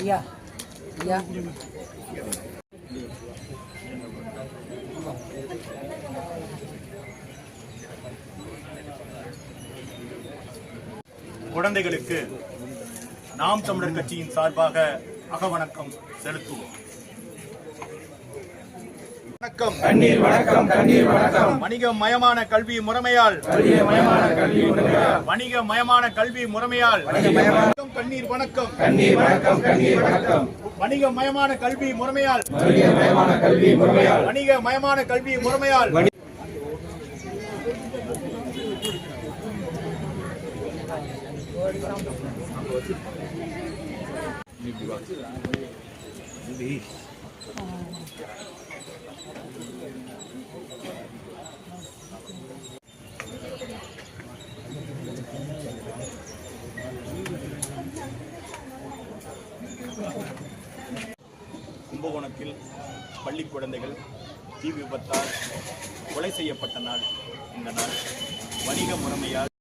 ஐயா ஐயா குழந்தைகளுக்கு நாம் தமிழர் கட்சியின் சார்பாக அகவணக்கம் செலுத்துவோம். வணக்கம். கண்ணீர் வணக்கம் கண்ணீர் வணக்கம். வணிக மயமான கல்வி முறைமையால். கல்விய மயமான கல்வி முறையால் வணிக மயமான கல்வி முறைமையால். வணக்கம், கண்ணீர் வணக்கம். கண்ணீர் வணக்கம் கண்ணீர் வணக்கம். வணிக மயமான கல்வி முறைமையால். கல்விய மயமான கல்வி முறையால் வணிக மயமான கல்வி முறைமையால். கும்பகோணத்தில் பள்ளி குழந்தைகள் தீ விபத்தால் கொலை செய்யப்பட்ட நாள். இந்த நாள் வணிக முறைமையால்